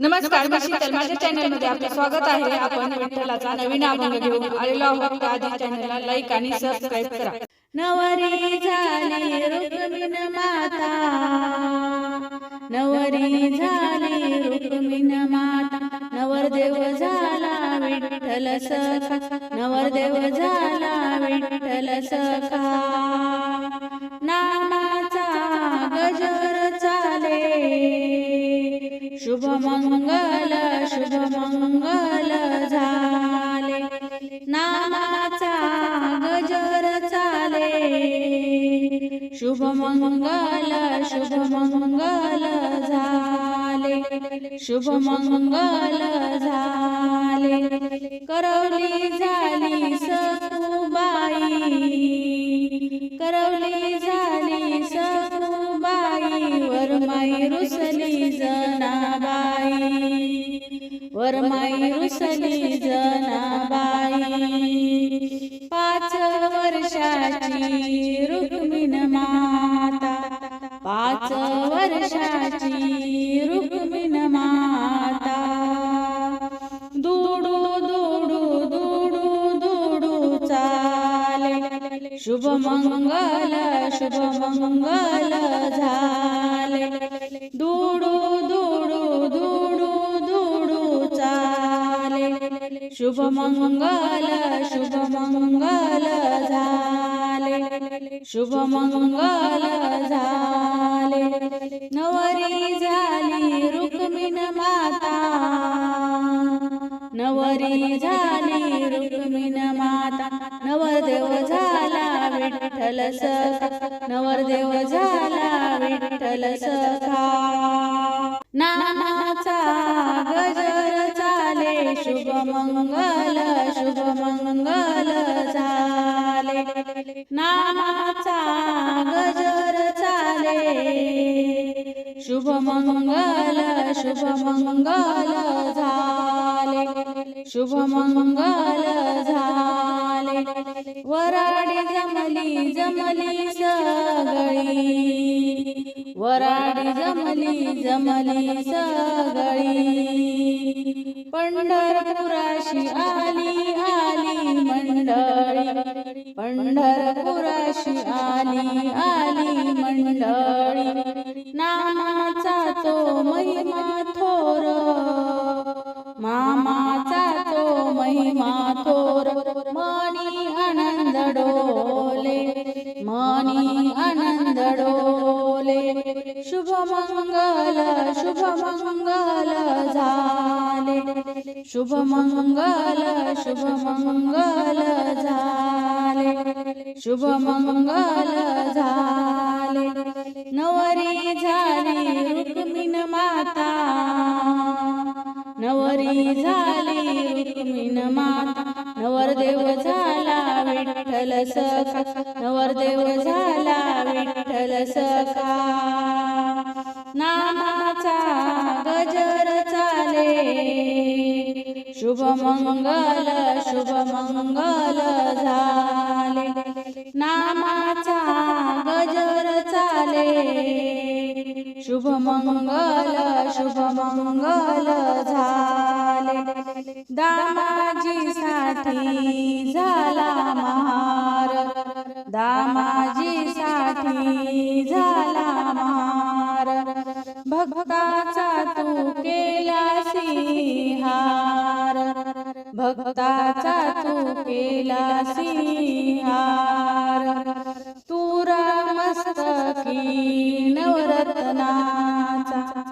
नमस्कार माझ्या चॅनलमध्ये आपले स्वागत आहे. आपण विठ्ठलाचा नवीन अभंग घेऊन आलेलो आहोत. आधी चॅनलला लाईक आणि सबस्क्राईब करा. नवरी झाली रुक्मिण माता. नवरी झाली रुक्मिण माता. नवरदेव झाला विठ्ठल सखा. नवरदेव झाला विठ्ठल सखा. शुभ मंगल शुभ मंगल झाले. नामाचा गजर चाले. शुभ मंगल शुभ मंगल झाले. शुभ मंगल झाले. करवली झाले जनाबाई वरमाई रुसली जनाबाई. पाच वर्षाची रुक्मिण माता. पाच वर्षाची रुक्मिण माता. दुडू दुडू दुडू दुडू चाले. शुभ मंगल शुभ मंगल झाले. दुडू शुभ मंगल शुभ मंगल झाले. शुभ मंगल झाले. नवरी झाली रुक्मिण माता. नवरी झाली रुक्मिण माता. नवरदेव झाला विठ्ठल सखा. नवरदेव झाला विठ्ठल सखा. नामाचा मंगल शुभ मंगल झाले. नामाचा गजर चाले. शुभ मंगल शुभ मंगल झाले. शुभ मंगल झाले. वराडी जमली जमली सगळी. वराडी जमली जमली सगळी. पंढरपुराशी आली आली मंडळी. पंढरपुराशी आली आली मंडळी. नामाचा तो महिमा थोर. मामाचा तो महिमा थोर. शुभ मंगल शुभ मंगल झाले. शुभ मंगल झाले. नवरी झाली रुक्मिण माता. नवरी झाली रुक्मिण माता. नवरदेव झाला विठ्ठल सखा. नवरदेव झाला विठ्ठल सखा. शुभ मंगल शुभ मंगल झाले. नामाचा गजर चाले. शुभ मंगल शुभ मंगल झाले. दामाजी साठी झाला महार दामाजी साठी झाला महार भक्ताचा भक्ताचा तू केला सिंहार. तुरा मस्तकी नवरत्नाचा.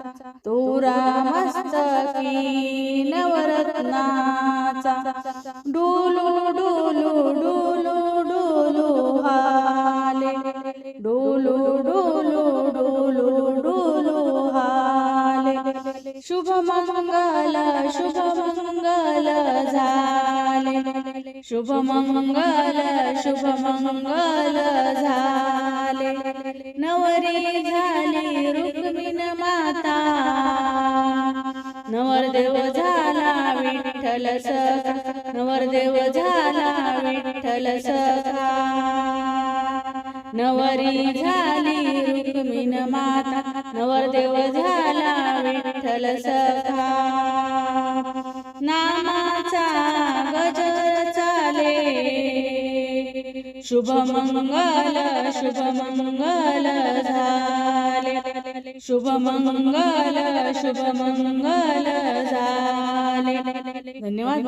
तुरा मस्तकी नवरत्नाचा. डोलू शुभ मंगल शुभ मंगल झाले. शुभ मंगल शुभ मंगल झाले. नवरी झाली रुक्मिण माता. नवरदेव झाला विठ्ठल सखा. नवरदेव झाला विठ्ठल सखा. नवरी झाली रुक्मिण माता. नवरदेव झाला विठ्ठल सखा नामाचा गजर चाले. शुभ मंगल शुभ मंगल झाले. शुभ मंगल शुभ मंगल झाले. धन्यवाद